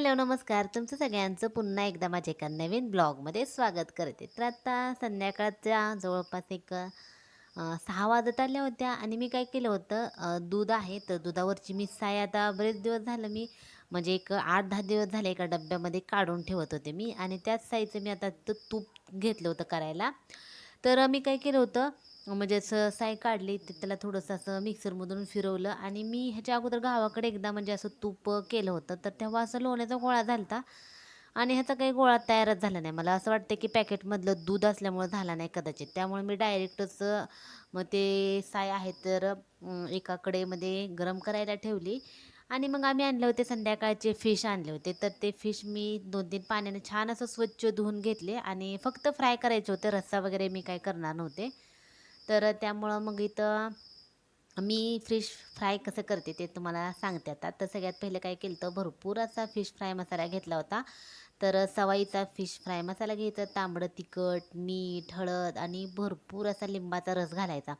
Hello नमस्कार. तुमचं सगळ्यांचं पुन्हा एकदा माझ्या एका नवीन ब्लॉगमध्ये स्वागत करते. तर आता संध्याकाळच्या जवळपास एक सहा वाजत आल्या होत्या आणि मी काय केलं होतं दूध आहे तर दुधावरची मी साय आता बरेच दिवस झालं मी म्हणजे एक आठ दहा दिवस झाले एका डब्यामध्ये काढून ठेवत होते मी आणि त्याच साईचं मी आता तूप घेतलं होतं करायला. तर मी काय केलं होतं म्हणजे असं साय काढली ते त्याला थोडंसं असं मिक्सरमधून फिरवलं आणि मी ह्याच्या अगोदर गावाकडे एकदा म्हणजे असं तूप केलं होतं. तर तेव्हा असं लोण्याचा गोळा झाला होता आणि ह्याचा काही गोळा तयारच झाला नाही. मला असं वाटतं की पॅकेटमधलं दूध असल्यामुळं झाला नाही कदाचित. त्यामुळे मी डायरेक्टच मग ते साय आहे तर एका कडेमध्ये गरम करायला ठेवली आणि मग आम्ही आणले होते संध्याकाळचे फिश आणले होते. तर ते फिश मी दोन तीन पाण्याने छान असं स्वच्छ धुवून घेतले आणि फक्त फ्राय करायचे होते. रस्सा वगैरे मी काय करणार नव्हते. तर त्यामुळं मग इथं मी फिश फ्राय कसं करते ते तुम्हाला सांगते आता. तर सगळ्यात पहिले काय केलं तर भरपूर असा फिश फ्राय मसाला घेतला होता. तर सवाईचा फिश फ्राय मसाला घ्यायचा तांबडं तिखट मीठ हळद आणि भरपूर असा लिंबाचा रस घालायचा.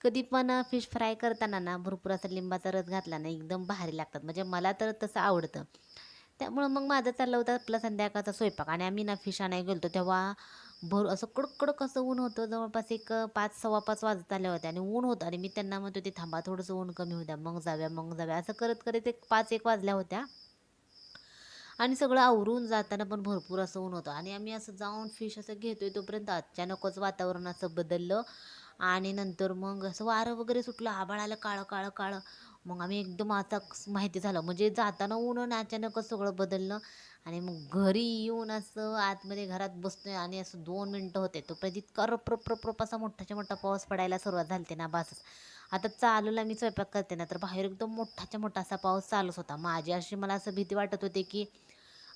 कधी पण फिश फ्राय करताना ना भरपूर असा लिंबाचा रस घातला ना एकदम भारी लागतात. म्हणजे मला तर तसं आवडतं. त्यामुळं मग माझं चाललं होतं आपला संध्याकाळचा स्वयंपाक आणि आम्ही ना फिश आणायला गेलो तेव्हा भर असं कडक कडक असं ऊन होतं. जवळपास एक पाच सव्वा पाच वाजत आले होते आणि ऊन होतं आणि मी त्यांना म्हणत होते थांबा थोडंसं ऊन कमी होत्या मग जाव्या मग जाव्या असं करत करत एक पाच एक वाजल्या होत्या. आणि सगळं आवरून जाताना पण भरपूर असं ऊन होतं. आणि आम्ही असं जाऊन फिश असं घेतोय तोपर्यंत अचानकच वातावरण असं बदललं. आणि नंतर मग असं वारं वगैरे सुटलं. आभाळ आलं काळं काळं काळं. मग आम्ही एकदम आता माहिती झालं. म्हणजे जाताना ऊन अचानकच सगळं बदललं आणि मग घरी येऊन असं आतमध्ये घरात बसतोय आणि असं दोन मिनटं होते. तोपर्यंत इतका रप रप रप रप असा मोठाच्या मोठा पाऊस पडायला सुरुवात झाली ना बसच. आता चालूला मी स्वयंपाक करते ना तर बाहेर एकदम मोठाच्या मोठा असा पाऊस चालूच होता. माझी अशी मला असं भीती वाटत होती की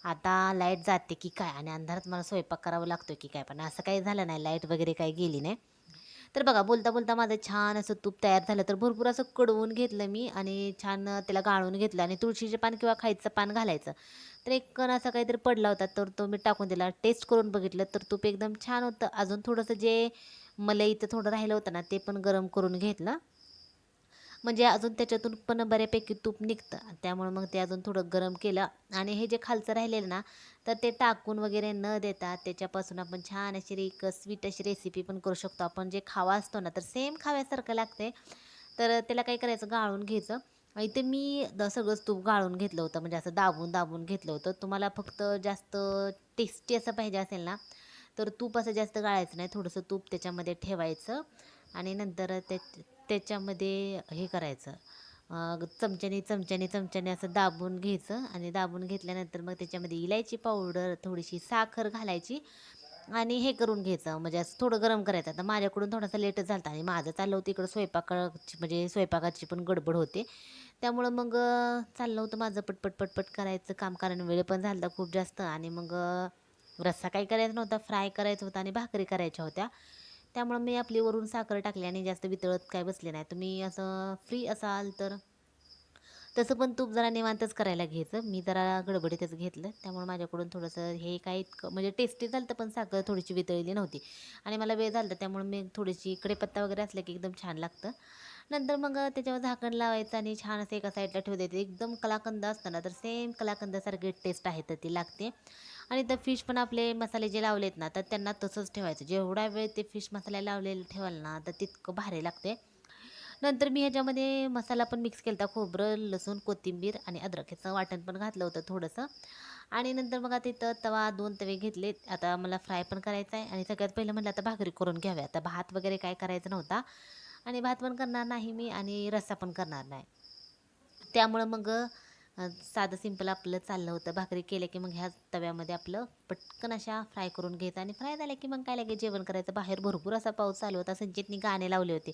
आता लाइट जाते की काय आणि अंधारात मला स्वयंपाक करावा लागतो की काय? पण असं काही झालं नाही. लाइट वगैरे काही गेली नाही. तर बघा बोलता बोलता माझं छान असं तूप तयार झालं. तर भरपूर असं कडवून घेतलं मी आणि छान त्याला गाळून घेतलं आणि तुळशीचे पान किंवा खायचं पान घालायचं. तर एक कण असा काहीतरी पडला होता तर तो मी टाकून दिला. टेस्ट करून बघितलं तर तूप एकदम छान होतं. अजून थोडंसं जे मलईचं थोडं राहिलं होतं ना ते पण गरम करून घेतलं. म्हणजे अजून त्याच्यातून पण बऱ्यापैकी तूप निघतं. त्यामुळे मग ते अजून थोडं गरम केलं. आणि हे जे खालचं राहिलेलं ना तर ते टाकून वगैरे न देता त्याच्यापासून आपण छान अशी एक स्वीट अशी रेसिपी पण करू शकतो. आपण जे खावा असतो ना तर सेम खाव्यासारखं लागते तर त्याला काय करायचं? गाळून घ्यायचं. इथे मी सगळंच तूप गाळून घेतलं होतं. म्हणजे असं दाबून दाबून घेतलं होतं. तुम्हाला फक्त जास्त टेस्टी असं पाहिजे असेल ना तर तूप असं जास्त गाळायचं नाही. थोडंसं तूप त्याच्यामध्ये ठेवायचं. आणि नंतर त्या त्याच्यामध्ये हे करायचं. चमच्याने चमच्याने चमच्याने असं दाबून घ्यायचं आणि दाबून घेतल्यानंतर मग त्याच्यामध्ये इलायची पावडर थोडीशी साखर घालायची आणि हे करून घ्यायचं. म्हणजे असं थोडं गरम करायचं. आता माझ्याकडून थोडासा लेटच झाला आणि माझं चाललं होतं इकडं स्वयंपाकाची म्हणजे स्वयंपाकाची पण गडबड होते. त्यामुळं मग चाललं होतं माझं पटपट पटपट करायचं. काम कारण वेळ पण झाला खूप जास्त आणि मग रस्सा काही करायचा नव्हता. फ्राय करायचा होता आणि भाकरी करायच्या होत्या. त्यामुळं मी आपली वरून साखर टाकली आणि जास्त वितळत काय बसले नाही. तुम्ही असं फ्री असाल तर तसं पण तूप जरा निवांतच करायला घ्यायचं. मी जरा गडबडीतच घेतलं. त्यामुळे माझ्याकडून थोडंसं हे काही इतकं म्हणजे टेस्टी झालं तर पण साखर थोडीशी वितळली नव्हती. आणि मला वेळ झाला त्यामुळे मी थोडीशी कडेपत्ता वगैरे असलं की एकदम छान लागतं. नंतर मग त्याच्यावर झाकण लावायचं आणि छान असं एका साईडला ठेवू द्यायचं. एकदम कलाकंद असतं ना तर सेम कलाकंदासारखी टेस्ट आहे तर ती लागते. आणि तर फिश पण आपले मसाले जे लावलेत ना तर त्यांना तसंच ठेवायचं. जेवढा वेळ ते फिश मसाले लावलेलं ठेवाल ना तर तितकं भारी लागते. नंतर मी ह्याच्यामध्ये मसाला पण मिक्स केला होता खोबरं लसूण कोथिंबीर आणि अद्रक. वाटण पण घातलं होतं थोडंसं. आणि नंतर मग आता इथं तवा दोन तवे घेतले. आता मला फ्राय पण करायचा आहे आणि सगळ्यात पहिलं म्हटलं आता भाकरी करून घ्याव्या. आता भात वगैरे काय करायचं नव्हता. आणि भात पण करणार नाही मी आणि रस्सा पण करणार नाही. त्यामुळं मग साधं सिंपल आपलं चाललं होतं. भाकरी केलं की मग ह्या तव्यामध्ये आपलं पटकन अशा फ्राय करून घ्यायचं आणि फ्राय झाल्या की मग काय लागेल जेवण करायचं. बाहेर भरपूर असा पाऊस चालू होता. संचितनी गाणे लावले होते.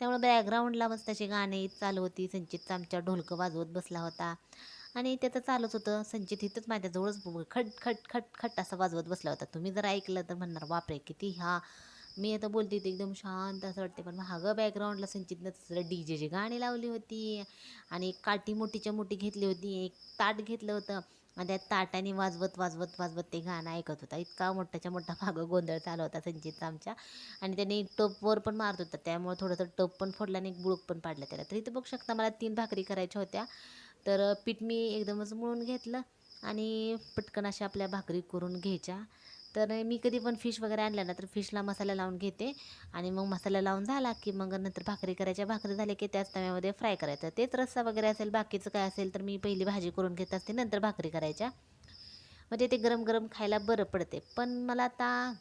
त्यामुळे बॅकग्राऊंडला मस्त अशी गाणे चालू होती. संचितचा आमच्या ढोलकं वाजवत बसला होता. आणि त्याचं चालूच होतं. संचित इथंच माझ्याजवळच खट खट खट खट असं वाजवत बसला होता. तुम्ही जर ऐकलं तर म्हणणार बापरे किती हा मी आता बोलते ते एकदम शांत असं वाटते पण मागं बॅकग्राऊंडला संचितनं तसं डी जेची गाणी लावली होती. आणि एक काठी मोठीच्या मोठी घेतली होती. एक ताट घेतलं होतं. आणि त्या ताटाने वाजवत वाजवत वाजवत ते गाणं ऐकत होता. इतका मोठ्याच्या मोठा मागं गोंधळ चालू होता संचितचा आमच्या. आणि त्याने टपवर पण मारत होता. त्यामुळे थोडंसं टप पण फोडला आणि एक बुळूक पण पाडलं त्याला. तर इथं बघू शकता मला तीन भाकरी करायच्या होत्या. तर पीठ मी एकदमच मळून घेतलं. आणि पटकन अशा आपल्या भाकरी करून घ्यायच्या. तर मी कधी पण फिश वगैरे आणला ना तर फिशला मसाला लावून घेते. आणि मग मसाला लावून झाला की मग नंतर भाकरी करायच्या. भाकरी झाल्या की त्याच तव्यामध्ये फ्राय करायचं. तेच रस्सा वगैरे असेल बाकीचं काय असेल तर मी पहिली भाजी करून घेत असते नंतर भाकरी करायच्या. म्हणजे ते गरम गरम खायला बरं पडते. पण मला आता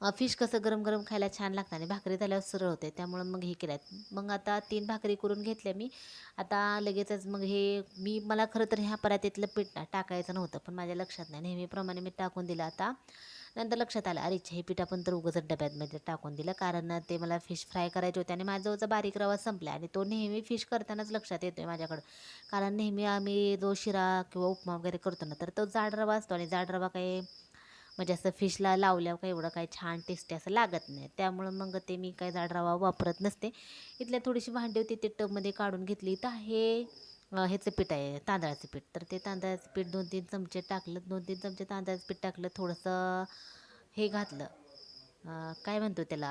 फिश कसं गरम गरम खायला छान लागतं आणि भाकरी झाल्यावर सरळ होते त्यामुळं मग हे केलं. मग आता तीन भाकरी करून घेतल्या मी. आता लगेचच मग हे मी मला खरं तर ह्या परातीतलं पीठ टाकायचं नव्हतं पण माझ्या लक्षात नाही. नेहमीप्रमाणे मी टाकून दिलं आता. नंतर लक्षात आलं अरे हे पीठ आपण तर उगच डब्यामध्ये टाकून दिलं कारण ते मला फिश फ्राय करायचे होते आणि माझ्याजवळचा बारीक रवा संपला आणि तो नेहमी फिश करतानाच लक्षात येतो आहे माझ्याकडं. कारण नेहमी आम्ही जो शिरा किंवा उपमा वगैरे करतो ना तर तो जाड रवा असतो आणि जाड रवा काही म्हणजे असं फिशला लावल्यावर काय एवढं काय छान टेस्टी असं लागत नाही. त्यामुळं मग ते मी काय जाड रवा वापरत नसते. इथल्या थोडीशी भांडी होती ते टबमध्ये काढून घेतली. तर हे ह्याचं पीठ आहे तांदळाचं पीठ. तर ते तांदळाचं पीठ दोन तीन चमचे टाकलं. दोन तीन चमचे तांदळाचं पीठ टाकलं थोडंसं हे घातलं. काय म्हणतो त्याला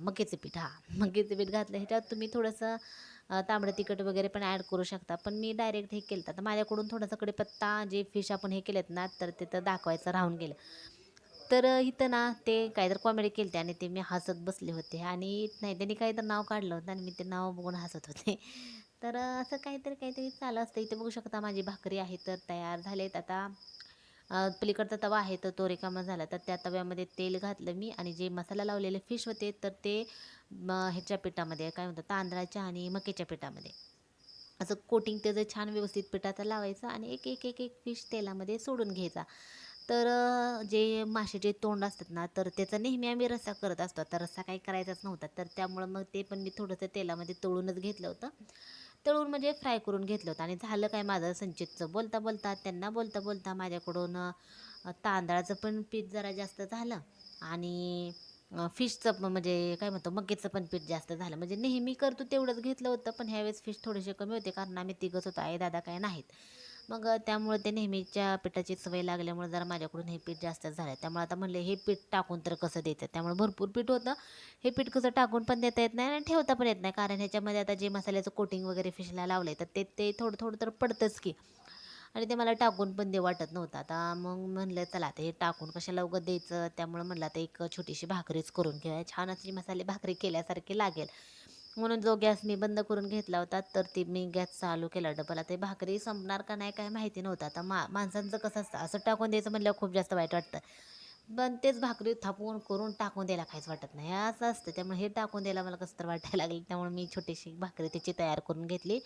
मक्याचं पीठ. हां मक्याचं पीठ घातलं. ह्याच्यात तुम्ही थोडंसं तांबडं तिखट वगैरे पण ॲड करू शकता. पण मी डायरेक्ट हे केलं. तर माझ्याकडून थोडासा कढीपत्ता जे फिश आपण हे केलेत ना तर तिथं दाखवायचं राहून गेलं. तर इथं ना ते काहीतरी कॉमेडी केली आणि ते मी हसत बसले होते. आणि नाही त्यांनी काहीतरी नाव काढलं होतं आणि मी ते नाव बघून हसत होते. तर असं काहीतरी काहीतरी चालू असतं. इथे बघू शकता माझी भाकरी आहे तर तयार झालेत. आता पलीकडचा तवा आहे तर तो रिकामा झाला. तर त्या तव्यामध्ये तेल घातलं मी आणि जे मसाला लावलेले फिश होते तर ते ह्याच्या पिठामध्ये काय म्हणतात तांदळाच्या आणि मक्याच्या पिठामध्ये. असं कोटिंग त्याचं छान व्यवस्थित पिठाचं लावायचं आणि एक एक एक एक फिश तेलामध्ये सोडून घ्यायचा. तर जे माशाचे तोंड असतात ना तर त्याचा नेहमी आम्ही रस्सा करत असतो. तर रस्सा काही करायचाच नव्हता तर त्यामुळं मग ते पण मी थोडंसं तेलामध्ये तळूनच घेतलं होतं. तळून म्हणजे फ्राय करून घेतलं होतं. आणि झालं काय माझं? संचितचं बोलता बोलता त्यांना बोलता बोलता माझ्याकडून तांदळाचं पण पीठ जरा जास्त झालं. आणि फिशचं म्हणजे काय म्हणतो मक्याचं पण पीठ जास्त झालं. म्हणजे नेहमी करतो तेवढंच घेतलं होतं पण ह्यावेळेस फिश थोडेसे कमी होते कारण आम्ही तिघंच होतो. आई दादा काय नाहीत. मग त्यामुळे ते नेहमीच्या पिठाची सवय लागल्यामुळे जरा माझ्याकडून हे पीठ जास्त झालं त्यामुळे आता म्हणले हे पीठ टाकून तर कसं द्यायचं त्यामुळे भरपूर पीठ होतं. हे पीठ कसं टाकून पण देता येत नाही आणि ठेवता पण येत नाही. कारण ह्याच्यामध्ये आता जे मसाल्याचं कोटिंग वगैरे फिशला लावलं आहे तर ते ते थोडं थोडं तर पडतंच की. आणि ते मला टाकून पण दे वाटत नव्हतं. आता मग म्हणलं चला आता हे टाकून कशाला उगत द्यायचं? त्यामुळे म्हणलं आता एक छोटीशी भाकरीच करून घेऊया. छान अशी मसाले भाकरी केल्यासारखी लागेल. म्हणून जो गॅस मी बंद करून घेतला होता तर ती मी गॅस चालू केला डबल आता भाकरी संपणार का नाही काय माहिती नव्हतं. आता मा माणसांचं कसं असतं असं टाकून द्यायचं म्हणल्यावर खूप जास्त वाईट वाटतं. पण तेच भाकरी थापून करून टाकून द्यायला काहीच वाटत नाही. असं असतं त्यामुळे हे टाकून द्यायला मला कसं तर वाटायला लागलं. त्यामुळे मी छोटीशी भाकरी त्याची तयार करून घेतली.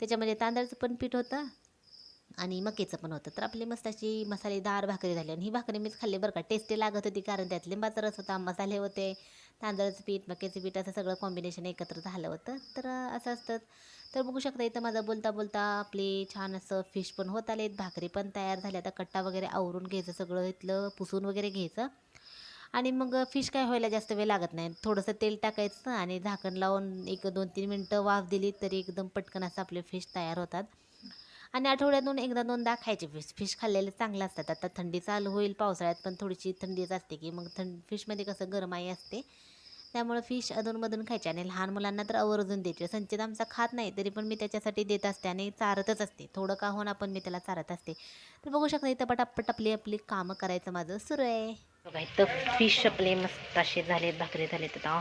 त्याच्यामध्ये तांदळाचं पण पीठ होतं आणि मकेचं पण होतं. तर आपली मस्त अशी मसालेदार भाकरी झाली. आणि ही भाकरी मीच खाल्ली बरं का. टेस्टी लागत होती कारण त्यात लिंबाचा रस होता मसाले होते. तांदळाचं पीठ मक्याचं पीठ असं सगळं कॉम्बिनेशन एकत्र झालं होतं. तर असं असतं. तर बघू शकता इथं माझं बोलता बोलता आपले छान असं फिश पण होत आलेत. भाकरी पण तयार झाली आता कट्टा वगैरे आवरून घ्यायचं सगळं इथलं पुसून वगैरे घ्यायचं. आणि मग फिश काय व्हायला जास्त वेळ लागत नाही. थोडंसं तेल टाकायचं आणि झाकण लावून एक दोन तीन मिनटं वाफ दिली तरी एकदम पटकन असं आपले फिश तयार होतात. आणि आठवड्यातून एकदा दोनदा खायचे फिश फिश खाल्लेले चांगले असतात. आता थंडी चालू होईल पावसाळ्यात पण थोडीशी थंडीच असते की मग थंड फिशमध्ये कसं गरमाई असते. त्यामुळं फिश अधूनमधून खायचे आणि लहान मुलांना तर आवर्जून द्यायचे. संचित आमचा खात नाही तरी पण मी त्याच्यासाठी देत असते आणि चारतच असते. थोडं का होणार पण मी त्याला चारत असते. तर बघू शकता इथं पटापट आपली आपली कामं करायचं माझं सुरू आहे. बघा इथं फिश आपले मस्त असे झाले भाकरी झाले तर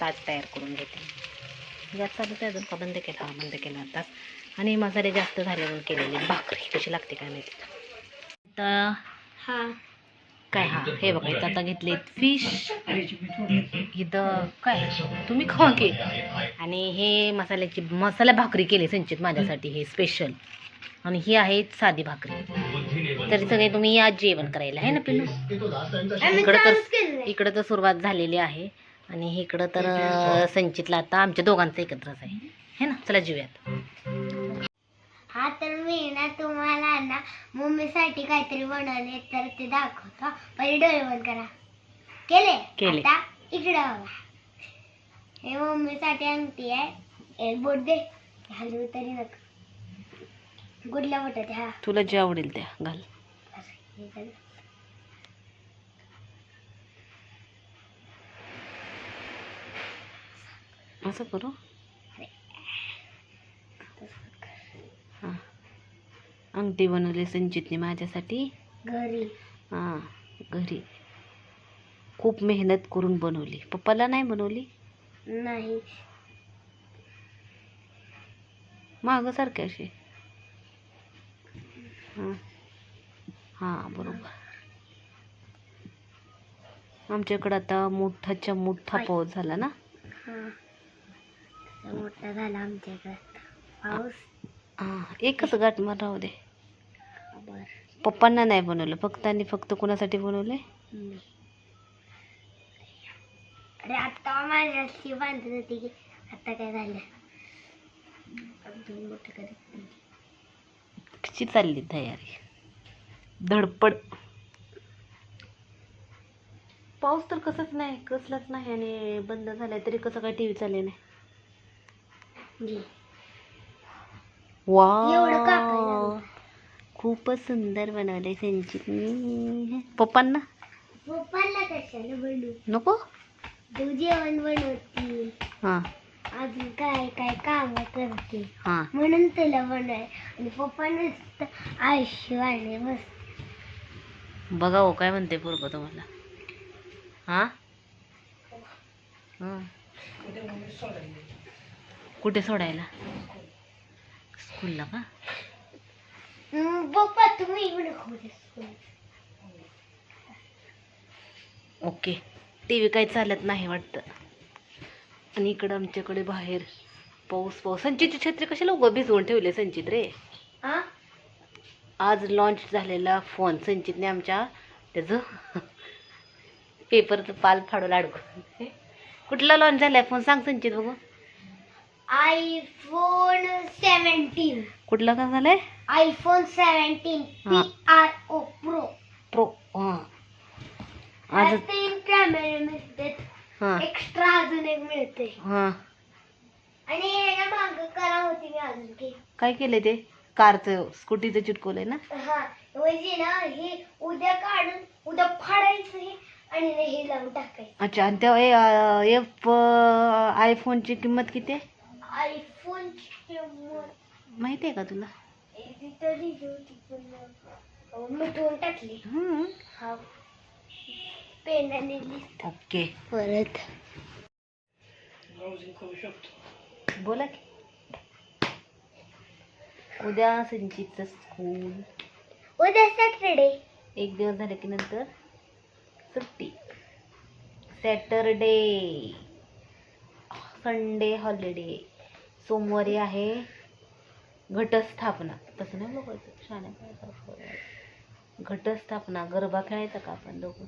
ताज तयार करून घेते. गॅस चालू आहे अजून का? बंद केला. हा बंद केला आताच आणि मसाले जास्त झाले म्हणून केलेले. भाकरी कशी लागते काय माहिती? तर हा. काय हा हे बघा इथं आता घेतले फिश इथं काय तुम्ही खा की. आणि हे मसाल्याची मसाला भाकरी केली संचित माझ्यासाठी हे स्पेशल आणि ही आहे साधी भाकरी. तरी सगळे तुम्ही या जेवण करायला आहे ना पिलू इकडं तर इकडं तर सुरुवात झालेली आहे. आणि इकडं तर संचितला आता आमच्या दोघांचं एकत्रच आहे. है ना? चला जेऊयात हा तर मी ना तुम्हाला ना मम्मीसाठी काहीतरी बनवले तर ते दाखवतो. पहिले डोळे बंद करा. केले? केले. आता इकडे बघा. हे मम्मीसाठी अंगठी आहे. एक बोट दे. हलवू तरी नका कुठल्या बोटात हा. तुला जे आवडेल त्या घाल. हे झालं. असं करू? हां. अंगठी बनवली संचितने माझ्यासाठी. घरी. हां घरी. खूप मेहनत करून बनवली. पप्पाला नाही बनवली? नाही. मागं सारखे असे हां. हां बरोबर. आमच्याकडं आता मोठाच्या मोठा. पाऊस झाला ना? हा. मोठा झाला आमच्याकडे. पाऊस. हां एकच गाठ मार राहू दे. बर पप्पांना नाही बनवलं फक्त आणि फक्त कोणासाठी बनवले अरे आता माझ्याशी बांधत होती की आता काय झालं? अजून मोठं करत नाही. कशी चालली तयारी? धडपड. पाऊस तर कसंच नाही कसलाच नाही आणि बंद झालाय तरी कसं काय टी व्ही चालले नाही. जी. वा. खूपच सुंदर बनवले संचितनी पप्पांना? पप्पाला कशाला बनवू? नको? जेवण बनवती हां. अजून काय काय काम करते? हां. म्हणून तुला बनवाय आणि पप्पा नुसतं आयुष्य वाढले बस बघा हो काय म्हणते पोरगं तुम्हाला. हां? हां. कुठे सोडायला? स्कूलला का? पप्पा तुम्ही उद्या. ओके. टी व्ही काही चालत नाही वाटतं. आणि इकडं आमच्याकडे बाहेर पाऊस पाऊस. संचितची छत्री कशाला उभं भिजवून ठेवले संचित रे? आज लॉन्च झालेला फोन संचितने आमच्या त्याचं पेपरचं पाल फाडून अडकून. कुठला लॉन्च झालाय फोन सांग संचित बघू. आयफोन सेवन्टीन कुठला का झालाय? IPhone seventeen. P R O pro pro हां. आज तीन कॅमेरे मिळतात हां. एक्स्ट्रा अजून एक मिळते हां. आणि याच्या माग करा होती मी अजून की. काय केलंय ते? कारचं स्कूटीचं चिटकवलंय ना? हा. म्हणजे ना हे उद्या काढून उद्या फाडायचं हे आणि हे लावून टाकायचं. अच्छा आणि त्या आयफोनची किंमत किती आहे? आयफोन माहिती आहे का तुला? अं, मिटवून टाकली. हम्म. हा पेनाने लिहिली ओके. परत. बोला की. उद्या संचितचं स्कूल उद्या सॅटरडे एक दिवस झाले की नंतर सुट्टी. सॅटरडे संडे हॉलिडे सोमवारी आहे घटस्थापना. तसं नाही बघायचं घटस्थापना गरबा खेळायचा का आपण दोघं?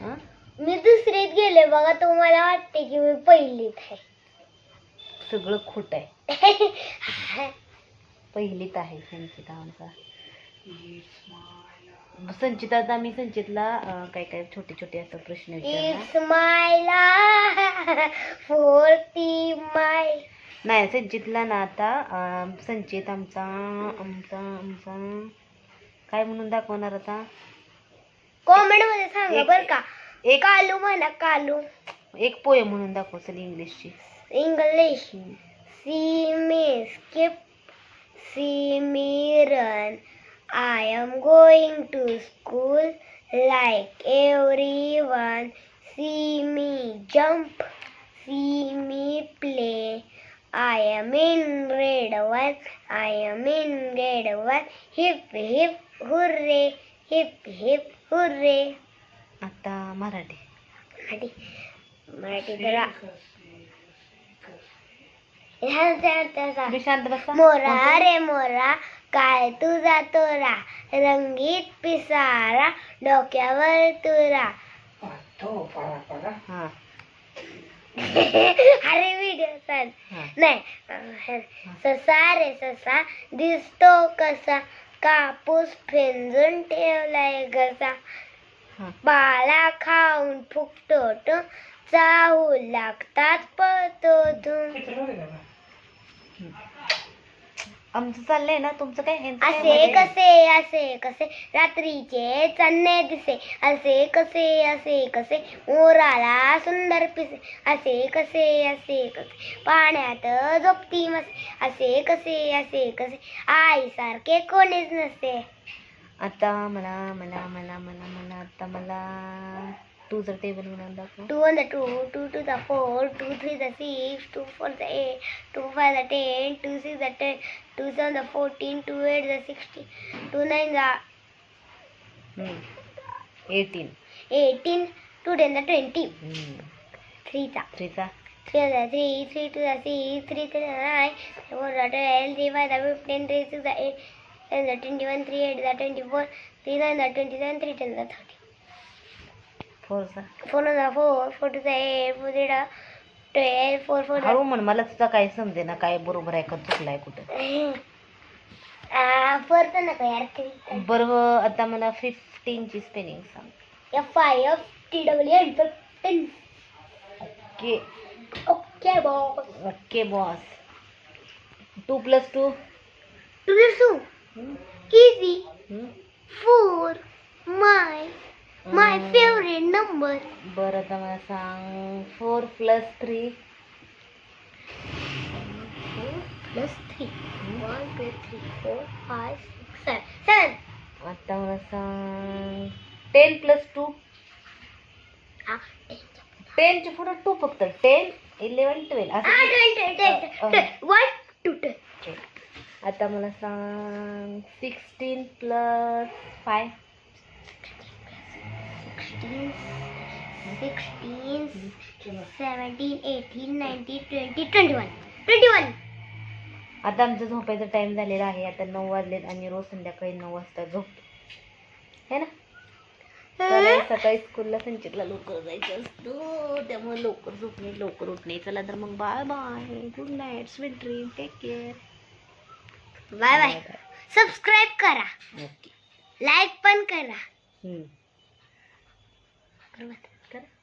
हां? मी दुसरीत गेले बघा तुम्हाला वाटते की मी पहिलीत आहे. सगळं खोट आहे. पहिलीत आहे संचिता आमचा. संचिता आता मी संचितला काय काय छोटे छोटे असं प्रश्न माय फोर्टी माय. नाही संचितला ना आता संचित आमचा आमचा आमचा. काय म्हणून दाखवणार आता? कॉमेंटमध्ये सांगा बर का. एक कालू म्हणा कालू. एक पोय म्हणून दाखव चल इंग्लिशची. English See me skip, see me run. I am going to school like everyone. See me jump, see me play. I am in grade one, I am in grade one. Hip hip hooray, hip hip hooray. आता मराठी मराठी मराठी तुम्ही शांत बसा मोरा रे मोरा काय तुझा तोरा रंगीत पिसारा डोक्यावर तुरा हा. अरे व्हिडिओ चाल हा. नाही ससा रे ससा दिसतो कसा? कापूस फेंजून ठेवलाय घसा. हा. बाला खाऊन फुकतो तो चाहू लागतात पळतो तू आमचं चाललंय ना तुमचं काय ह्यांचं काय असे मध्ये? कसे असे कसे रात्रीचे चन्ने दिसे असे कसे असे कसे मोराला सुंदर पिसे असे कसे असे कसे पाण्यात झोपती मसे असे कसे असे कसे आईसारखे कोणीच नसते आता मला मला मला मला मला आता मला तू जर टेबल म्हणून दाखव two one the two two two the four two three the six two four the eight two five the ten two six the ten two seven the fourteen two eight the sixteen two nine the eighteen eighteen two ten the twenty थ्रीचा थ्रीचा Three to the three, three to the six, three to the nine, four to the twelve, three five the fifteen, three six the eight, and the twenty-one, three eight the twenty-four, three nine the twenty-seven, three ten the thirty. फोरचा the eight, four to the twelve, four four हळू. म्हण मला तुझा काय समजे ना काय बरोबर आहे का चुकलाय कुठं Ah, तर नको यार three. बरोबर आता मला फिफ्टीनची स्पेलिंग सांग F I F T W N fifteen. के Okay, boss. Okay boss two plus two Two to two. Easy. Four. Four. बरं आता मला सांग four plus three plus three one two three four five six seven आता मला सांग ten plus two टेनचे photo two फक्त. Ten eleven twelve two ten आता मला सांग sixteen plus five sixteen, seventeen, eighteen, nineteen, twenty, twenty-one. Twenty-one. आता आमचा झोपायचा टाइम झालेला आहे आता नऊ वाजलेत आणि रोज संध्याकाळी नऊ वाजता झोपतो है ना तर सकाळी स्कूलला संचितला लवकर जायचं असतं त्यामुळे लवकर झोपणे लवकर उठणे चला तर मग bye bye good night sweet dream take care Bye bye. Subscribe करा. ओके Like पण करा. हम्म. बरोबर. करा